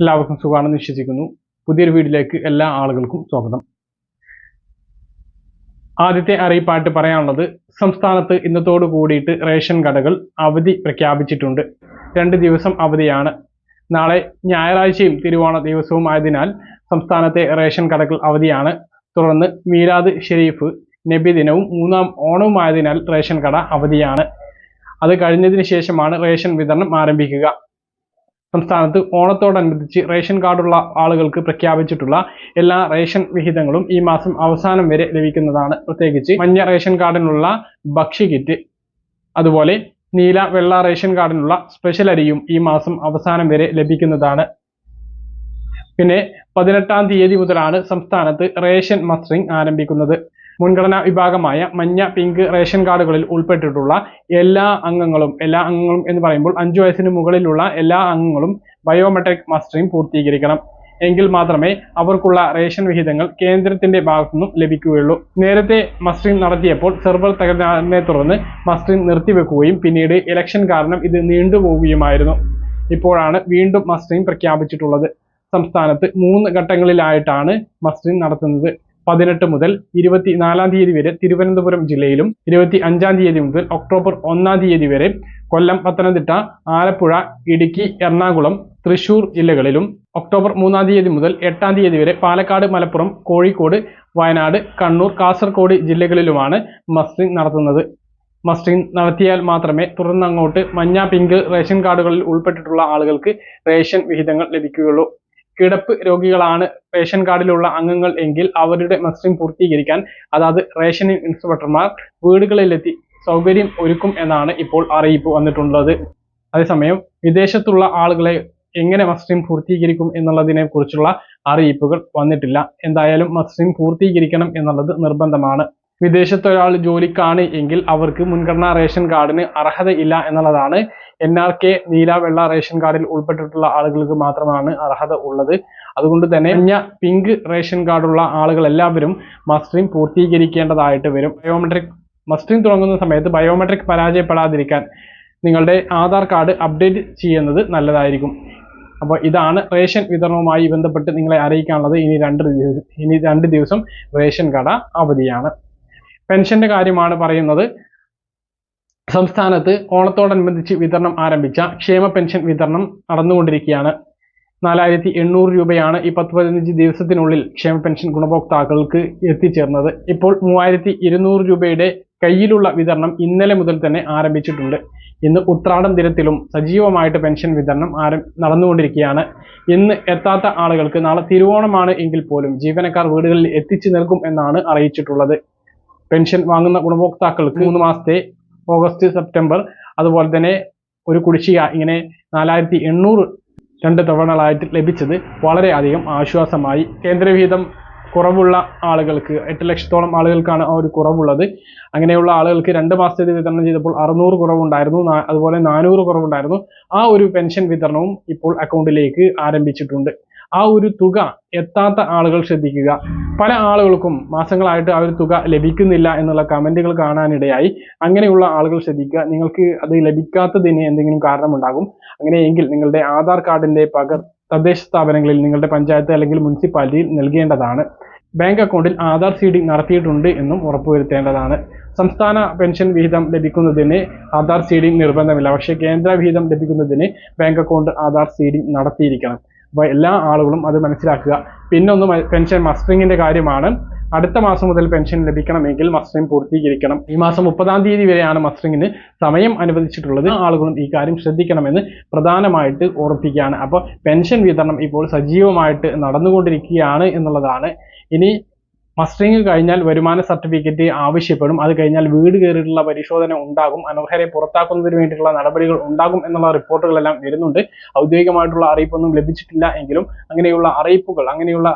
എല്ലാവർക്കും സുഖമാണെന്ന് വിശ്വസിക്കുന്നു. പുതിയൊരു വീഡിയോയിലേക്ക് എല്ലാ ആളുകൾക്കും സ്വാഗതം. ആദ്യത്തെ അറിയിപ്പായിട്ട് പറയാനുള്ളത് സംസ്ഥാനത്ത് ഇന്നത്തോടു കൂടിയിട്ട് റേഷൻ കടകൾ അവധി പ്രഖ്യാപിച്ചിട്ടുണ്ട്. രണ്ട് ദിവസം അവധിയാണ്. നാളെ ഞായറാഴ്ചയും തിരുവോണ ദിവസവും ആയതിനാൽ സംസ്ഥാനത്തെ റേഷൻ കടകൾ അവധിയാണ്. തുടർന്ന് മീരാദ് ഷെരീഫ് നബി ദിനവും മൂന്നാം ഓണവും ആയതിനാൽ റേഷൻ കട അവധിയാണ്. അത് കഴിഞ്ഞതിന് ശേഷമാണ് റേഷൻ വിതരണം ആരംഭിക്കുക. സംസ്ഥാനത്ത് ഓണത്തോടനുബന്ധിച്ച് റേഷൻ കാർഡുള്ള ആളുകൾക്ക് പ്രഖ്യാപിച്ചിട്ടുള്ള എല്ലാ റേഷൻ വിഹിതങ്ങളും ഈ മാസം അവസാനം വരെ ലഭിക്കുന്നതാണ്. പ്രത്യേകിച്ച് മഞ്ഞ റേഷൻ കാർഡിനുള്ള ഭക്ഷ്യ കിറ്റ് അതുപോലെ നീല വെള്ള റേഷൻ കാർഡിനുള്ള സ്പെഷ്യൽ അരിയും ഈ മാസം അവസാനം വരെ ലഭിക്കുന്നതാണ്. പിന്നെ പതിനെട്ടാം തീയതി മുതലാണ് സംസ്ഥാനത്ത് റേഷൻ മസ്റ്ററിംഗ് ആരംഭിക്കുന്നത്. മുൻഗണനാ വിഭാഗമായ മഞ്ഞ പിങ്ക് റേഷൻ കാർഡുകളിൽ ഉൾപ്പെട്ടിട്ടുള്ള എല്ലാ അംഗങ്ങളും എല്ലാ അംഗങ്ങളും എന്ന് പറയുമ്പോൾ അഞ്ചു വയസ്സിന് മുകളിലുള്ള എല്ലാ അംഗങ്ങളും ബയോമെട്രിക് മസ്റ്ററിംഗ് പൂർത്തീകരിക്കണം. എങ്കിൽ മാത്രമേ അവർക്കുള്ള റേഷൻ വിഹിതങ്ങൾ കേന്ദ്രത്തിന്റെ ഭാഗത്തുനിന്നും ലഭിക്കുകയുള്ളൂ. നേരത്തെ മസ്റ്ററിംഗ് നടത്തിയപ്പോൾ സെർവർ തകരാറിനെ തുടർന്ന് മസ്റ്ററിംഗ് നിർത്തിവെക്കുകയും പിന്നീട് ഇലക്ഷൻ കാരണം ഇത് നീണ്ടുപോവുകയുമായിരുന്നു. ഇപ്പോഴാണ് വീണ്ടും മസ്റ്ററിംഗ് പ്രഖ്യാപിച്ചിട്ടുള്ളത്. സംസ്ഥാനത്ത് മൂന്ന് ഘട്ടങ്ങളിലായിട്ടാണ് മസ്റ്ററിംഗ് നടത്തുന്നത്. പതിനെട്ട് മുതൽ ഇരുപത്തിനാലാം തീയതി വരെ തിരുവനന്തപുരം ജില്ലയിലും ഇരുപത്തി അഞ്ചാം തീയതി മുതൽ ഒക്ടോബർ ഒന്നാം തീയതി വരെ കൊല്ലം പത്തനംതിട്ട ആലപ്പുഴ ഇടുക്കി എറണാകുളം തൃശൂർ ജില്ലകളിലും ഒക്ടോബർ മൂന്നാം തീയതി മുതൽ എട്ടാം തീയതി വരെ പാലക്കാട് മലപ്പുറം കോഴിക്കോട് വയനാട് കണ്ണൂർ കാസർഗോഡ് ജില്ലകളിലുമാണ് മസ്റ്റിംഗ് നടത്തുന്നത്. മസ്റ്റിംഗ് നടത്തിയാൽ മാത്രമേ തുടർന്ന് അങ്ങോട്ട് മഞ്ഞ പിങ്ക് റേഷൻ കാർഡുകളിൽ ഉൾപ്പെട്ടിട്ടുള്ള ആളുകൾക്ക് റേഷൻ വിഹിതങ്ങൾ ലഭിക്കുകയുള്ളൂ. കിടപ്പ് രോഗികളാണ് റേഷൻ കാർഡിലുള്ള അംഗങ്ങൾ എങ്കിൽ അവരുടെ മസ്റ്ററിംഗ് പൂർത്തീകരിക്കാൻ അതായത് റേഷനിങ് ഇൻസ്പെക്ടർമാർ വീടുകളിലെത്തി സൗകര്യം ഒരുക്കും എന്നാണ് ഇപ്പോൾ അറിയിപ്പ് വന്നിട്ടുള്ളത്. അതേസമയം വിദേശത്തുള്ള ആളുകളെ എങ്ങനെ മസ്റ്ററിംഗ് പൂർത്തീകരിക്കും എന്നുള്ളതിനെ കുറിച്ചുള്ള അറിയിപ്പുകൾ വന്നിട്ടില്ല. എന്തായാലും മസ്റ്ററിംഗ് പൂർത്തീകരിക്കണം എന്നുള്ളത് നിർബന്ധമാണ്. വിദേശത്ത് ഒരാൾ ജോലിക്കാണ് എങ്കിൽ അവർക്ക് മുൻഗണനാ റേഷൻ കാർഡിന് അർഹതയില്ല എന്നുള്ളതാണ് എൻ ആർ കെ നീല വെള്ള റേഷൻ കാർഡിൽ ഉൾപ്പെട്ടിട്ടുള്ള ആളുകൾക്ക് മാത്രമാണ് അർഹത ഉള്ളത്. അതുകൊണ്ട് തന്നെ മഞ്ഞ പിങ്ക് റേഷൻ കാർഡുള്ള ആളുകൾ എല്ലാവരും മസ്റ്ററിംഗ് പൂർത്തീകരിക്കേണ്ടതായിട്ട് വരും. ബയോമെട്രിക് മസ്റ്ററിംഗ് തുടങ്ങുന്ന സമയത്ത് ബയോമെട്രിക് പരാജയപ്പെടാതിരിക്കാൻ നിങ്ങളുടെ ആധാർ കാർഡ് അപ്ഡേറ്റ് ചെയ്യുന്നത് നല്ലതായിരിക്കും. അപ്പോൾ ഇതാണ് റേഷൻ വിതരണവുമായി ബന്ധപ്പെട്ട് നിങ്ങളെ അറിയിക്കാനുള്ളത്. ഇനി രണ്ട് ഇനി രണ്ട് ദിവസം റേഷൻ കട അവധിയാണ്. പെൻഷന്റെ കാര്യമാണ് പറയുന്നത്. സംസ്ഥാനത്ത് ഓണത്തോടനുബന്ധിച്ച് വിതരണം ആരംഭിച്ച ക്ഷേമ പെൻഷൻ വിതരണം നടന്നുകൊണ്ടിരിക്കുകയാണ്. നാലായിരത്തി എണ്ണൂറ് രൂപയാണ് ഈ പത്ത് പതിനഞ്ച് ദിവസത്തിനുള്ളിൽ ക്ഷേമ പെൻഷൻ ഗുണഭോക്താക്കൾക്ക് എത്തിച്ചേർന്നത്. ഇപ്പോൾ മൂവായിരത്തി ഇരുന്നൂറ് രൂപയുടെ കയ്യിലുള്ള വിതരണം ഇന്നലെ മുതൽ തന്നെ ആരംഭിച്ചിട്ടുണ്ട്. ഇന്ന് ഉത്രാടം ദിനത്തിലും സജീവമായിട്ട് പെൻഷൻ വിതരണം ആരം നടന്നുകൊണ്ടിരിക്കുകയാണ്. ഇന്ന് എത്താത്ത ആളുകൾക്ക് നാളെ തിരുവോണമാണ് എങ്കിൽ പോലും ജീവനക്കാർ വീടുകളിൽ എത്തിച്ചു നൽകും എന്നാണ് അറിയിച്ചിട്ടുള്ളത്. പെൻഷൻ വാങ്ങുന്ന ഗുണഭോക്താക്കൾക്ക് മൂന്ന് മാസത്തെ ഓഗസ്റ്റ് സെപ്റ്റംബർ അതുപോലെ തന്നെ ഒരു കുടിശ്ശിക ഇങ്ങനെ നാലായിരത്തി എണ്ണൂറ് രണ്ട് തവണകളായിട്ട് ലഭിച്ചത് വളരെയധികം ആശ്വാസമായി. കേന്ദ്രവിഹിതം കുറവുള്ള ആളുകൾക്ക് എട്ട് ലക്ഷത്തോളം ആളുകൾക്കാണ് ആ ഒരു കുറവുള്ളത്. അങ്ങനെയുള്ള ആളുകൾക്ക് രണ്ട് മാസത്തേത് വിതരണം ചെയ്തപ്പോൾ അറുന്നൂറ് കുറവുണ്ടായിരുന്നു അതുപോലെ നാനൂറ് കുറവുണ്ടായിരുന്നു. ആ ഒരു പെൻഷൻ വിതരണവും ഇപ്പോൾ അക്കൗണ്ടിലേക്ക് ആരംഭിച്ചിട്ടുണ്ട്. ആ ഒരു തുക എത്താത്ത ആളുകൾ ശ്രദ്ധിക്കുക. പല ആളുകൾക്കും മാസങ്ങളായിട്ട് ആ ഒരു തുക ലഭിക്കുന്നില്ല എന്നുള്ള കമന്റുകൾ കാണാനിടയായി. അങ്ങനെയുള്ള ആളുകൾ ശ്രദ്ധിക്കുക. നിങ്ങൾക്ക് അത് ലഭിക്കാത്തതിന് എന്തെങ്കിലും കാരണമുണ്ടാകും. അങ്ങനെയെങ്കിൽ നിങ്ങളുടെ ആധാർ കാർഡിന്റെ പകർ തദ്ദേശ സ്ഥാപനങ്ങളിൽ നിങ്ങളുടെ പഞ്ചായത്ത് അല്ലെങ്കിൽ മുനിസിപ്പാലിറ്റിയിൽ നൽകേണ്ടതാണ്. ബാങ്ക് അക്കൗണ്ടിൽ ആധാർ സീഡിംഗ് നടത്തിയിട്ടുണ്ട് എന്നും ഉറപ്പുവരുത്തേണ്ടതാണ്. സംസ്ഥാന പെൻഷൻ വിഹിതം ലഭിക്കുന്നതിന് ആധാർ സീഡിംഗ് നിർബന്ധമില്ല. പക്ഷേ കേന്ദ്ര വിഹിതം ലഭിക്കുന്നതിന് ബാങ്ക് അക്കൗണ്ട് ആധാർ സീഡിംഗ് നടത്തിയിരിക്കണം. അപ്പോൾ എല്ലാ ആളുകളും അത് മനസ്സിലാക്കുക. പിന്നെ ഒന്ന് പെൻഷൻ മസ്റ്ററിങ്ങിന്റെ കാര്യമാണ്. അടുത്ത മാസം മുതൽ പെൻഷൻ ലഭിക്കണമെങ്കിൽ മസ്റ്ററിംഗ് പൂർത്തീകരിക്കണം. ഈ മാസം മുപ്പതാം തീയതി വരെയാണ് മസ്റ്ററിങ്ങിന് സമയം അനുവദിച്ചിട്ടുള്ളത്. ആളുകളും ഈ കാര്യം ശ്രദ്ധിക്കണമെന്ന് പ്രധാനമായിട്ട് ഓർപ്പിക്കുകയാണ്. അപ്പോൾ പെൻഷൻ വിതരണം ഇപ്പോൾ സജീവമായിട്ട് നടന്നുകൊണ്ടിരിക്കുകയാണ് എന്നുള്ളതാണ്. ഇനി മസ്റ്ററിംഗ് കഴിഞ്ഞാൽ വരുമാന സർട്ടിഫിക്കറ്റ് ആവശ്യപ്പെടും. അത് കഴിഞ്ഞാൽ വീട് കയറിയിട്ടുള്ള പരിശോധന ഉണ്ടാകും. അനർഹരെ പുറത്താക്കുന്നതിന് വേണ്ടിയിട്ടുള്ള നടപടികൾ ഉണ്ടാകും എന്നുള്ള റിപ്പോർട്ടുകളെല്ലാം വരുന്നുണ്ട്. ഔദ്യോഗികമായിട്ടുള്ള അറിയിപ്പൊന്നും ലഭിച്ചിട്ടില്ല എങ്കിലും അങ്ങനെയുള്ള അറിയിപ്പുകൾ അങ്ങനെയുള്ള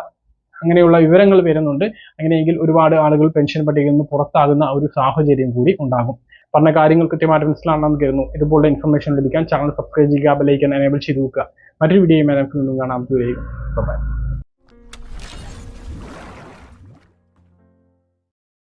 അങ്ങനെയുള്ള വിവരങ്ങൾ വരുന്നുണ്ട്. അങ്ങനെയെങ്കിൽ ഒരുപാട് ആളുകൾ പെൻഷൻ പട്ടികയിൽ നിന്ന് പുറത്താകുന്ന ഒരു സാഹചര്യം കൂടി ഉണ്ടാകും. പറഞ്ഞ കാര്യങ്ങൾ കൃത്യമായിട്ട് മനസ്സിലാണെന്ന് കരുതുന്നു. ഇതുപോലുള്ള ഇൻഫർമേഷൻ ലഭിക്കാൻ ചാനൽ സബ്സ്ക്രൈബ് ചെയ്യുക ബെലൈക്കൻ എനേബിൾ ചെയ്ത് വെക്കുക. മറ്റൊരു വീഡിയോയുമായി നമുക്ക് വീണ്ടും കാണാം.